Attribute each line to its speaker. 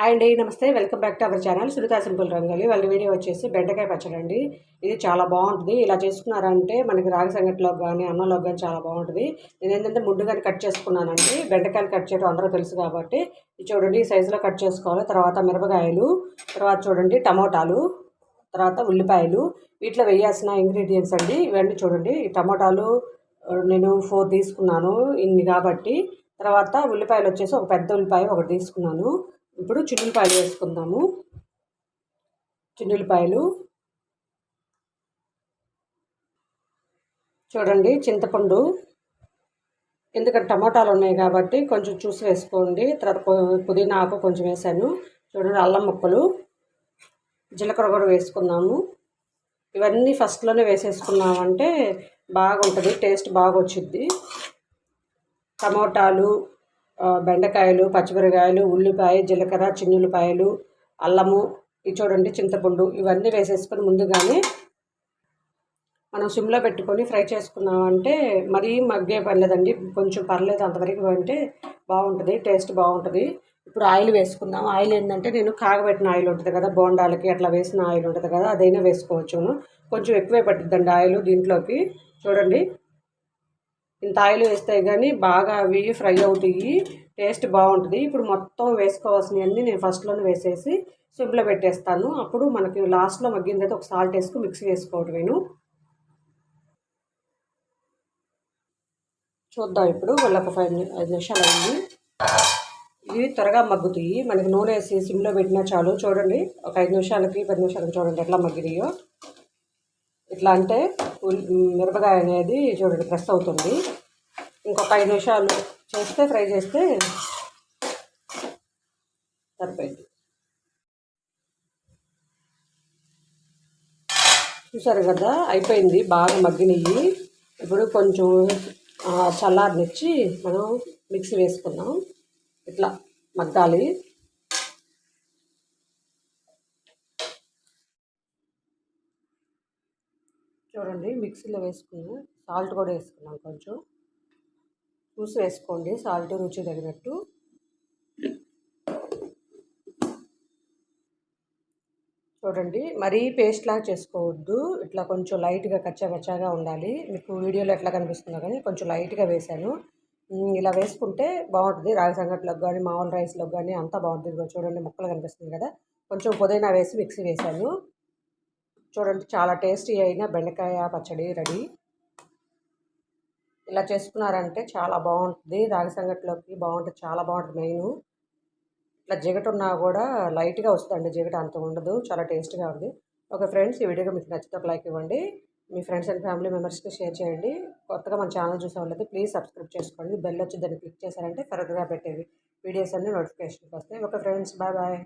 Speaker 1: Hi అండి నమస్తే. Welcome back to our channel Sunita simple rangoli. వాళ్ళ వీడియో వచ్చేసి బెండకాయ పచ్చడి అండి ఇది చాలా బాగుంటుంది. ఇలా చేసుకున్నారంటే మనకి రాగి సంగటిలోకి కానీ అన్నంలో కానీ చాలా బాగుంటుంది. నేను ఏంటంటే ముందుగానే కట్ చేసుకున్నానండి. బెండకాయలు కట్ చేయడం అందరూ తెలుసు కాబట్టి ఇది చూడండి ఈ సైజులో కట్ చేసుకోవాలి. తర్వాత మిరపకాయలు తర్వాత చూడండి టమోటాలు తర్వాత ఉల్లిపాయలు. వీటిలో వేయాల్సిన ఇంగ్రీడియంట్స్ అండి ఇవన్నీ చూడండి. ఈ టమోటాలు నేను ఫోర్ తీసుకున్నాను ఇన్ని కాబట్టి. తర్వాత ఉల్లిపాయలు వచ్చేసి ఒక పెద్ద ఉల్లిపాయ ఒకటి తీసుకున్నాను. ఇప్పుడు చిన్నులపాయలు వేసుకుందాము. చిన్నులపాయలు. చూడండి చింతపండు. ఎందుకంటే టమోటాలు ఉన్నాయి కాబట్టి కొంచెం చూసి వేసుకోండి. తర్వాత పుదీనా ఆకు కొంచెం వేసాను. చూడండి అల్లం ముక్కలు. జీలకర్ర కూడా వేసుకున్నాము ఇవన్నీ ఫస్ట్లోనే వేసేసుకున్నామంటే బాగుంటుంది. టేస్ట్ బాగా వచ్చింది టమోటాలు బెండకాయలు పచ్చిమిరకాయలు ఉల్లిపాయ జీలకర్ర చిన్నులపాయలు అల్లము ఇది చూడండి చింతపండు ఇవన్నీ వేసేసుకొని ముందుగానే మనం సిమ్లో పెట్టుకొని ఫ్రై చేసుకున్నామంటే మరీ మగ్గే పర్లేదండి కొంచెం పర్లేదు అంతవరకు అంటే బాగుంటుంది టేస్ట్ బాగుంటుంది. ఇప్పుడు ఆయిల్ వేసుకుందాం. ఆయిల్ ఏంటంటే నేను కాగబెట్టిన ఆయిల్ ఉంటుంది కదా బోండాలకి అట్లా వేసిన ఆయిల్ ఉంటుంది కదా అదైనా వేసుకోవచ్చును. కొంచెం ఎక్కువే పట్టిద్దండి ఆయిల్ దీంట్లోకి. చూడండి. ఇంత ఆయిల్ వేస్తే కానీ బాగా అవి ఫ్రై అవుతాయి టేస్ట్ బాగుంటుంది. ఇప్పుడు మొత్తం వేసుకోవాల్సినవన్నీ నేను ఫస్ట్లోనే వేసేసి సిమ్లో పెట్టేస్తాను. అప్పుడు మనకి లాస్ట్లో మగ్గిన తర్వాత ఒక సాల్ట్ వేసుకుని మిక్సీ వేసుకోవడం నేను చూద్దాం ఇప్పుడు ఒక ఫైవ్ ఐదు నిమిషాలు అయింది. ఇవి త్వరగా మగ్గుతాయి. మనకి నూనె వేసి సిమ్లో పెట్టినా చాలు. చూడండి ఒక ఐదు నిమిషాలకి పది నిమిషాలకి చూడండి ఎట్లా మగ్గినాయో. ఇట్లా అంటే మిరపకాయ అనేది చూడండి ప్రెస్ అవుతుంది. ఇంకొక ఐదు నిమిషాలు చేస్తే ఫ్రై చేస్తే సరిపోయింది. చూసారు కదా అయిపోయింది. బాగా మగ్గినవి ఇప్పుడు కొంచెం చల్లారనిచ్చి మనం మిక్సీ వేసుకుందాం. ఇట్లా మగ్గాలి. చూడండి మిక్సీలో వేసుకుని సాల్ట్ కూడా వేసుకున్నాం కొంచెం. చూసి వేసుకోండి సాల్ట్ రుచి తగినట్టు. చూడండి మరీ పేస్ట్లా చేసుకోవద్దు ఇట్లా కొంచెం లైట్గా కచ్చా కచ్చాగా ఉండాలి. మీకు వీడియోలో ఎట్లా కనిపిస్తుందో కానీ కొంచెం లైట్గా వేశాను. ఇలా వేసుకుంటే బాగుంటుంది. రాగి సంగట్లకు కానీ మామూలు రైస్లకు కానీ అంతా బాగుంటుంది. చూడండి ముక్కలు కనిపిస్తుంది కదా. కొంచెం పుదీనా వేసి మిక్సీ వేశాను. చూడండి చాలా టేస్టీ అయిన బెండకాయ పచ్చడి రెడీ. ఇలా చేసుకున్నారంటే చాలా బాగుంటుంది. రాగి సంగటిలోకి బాగుంటుంది చాలా బాగుంటుంది మెయిన్. ఇట్లా జిగట ఉన్నా కూడా లైట్గా వస్తుందండి జిగట అంత ఉండదు చాలా టేస్ట్గా ఉంది. ఓకే ఫ్రెండ్స్ ఈ వీడియోగా మీకు నచ్చితే ఒక లైక్ ఇవ్వండి. మీ ఫ్రెండ్స్ అండ్ ఫ్యామిలీ మెంబర్స్కి షేర్ చేయండి. కొత్తగా మన ఛానల్ చూసే వాళ్ళైతే ప్లీజ్ సబ్స్క్రైబ్ చేసుకోండి. బెల్ వచ్చి దాన్ని క్లిక్ చేశారంటే ఫర్దర్గా పెట్టేవి. వీడియోస్ అన్నీ నోటిఫికేషన్కి వస్తాయి. Okay friends bye bye.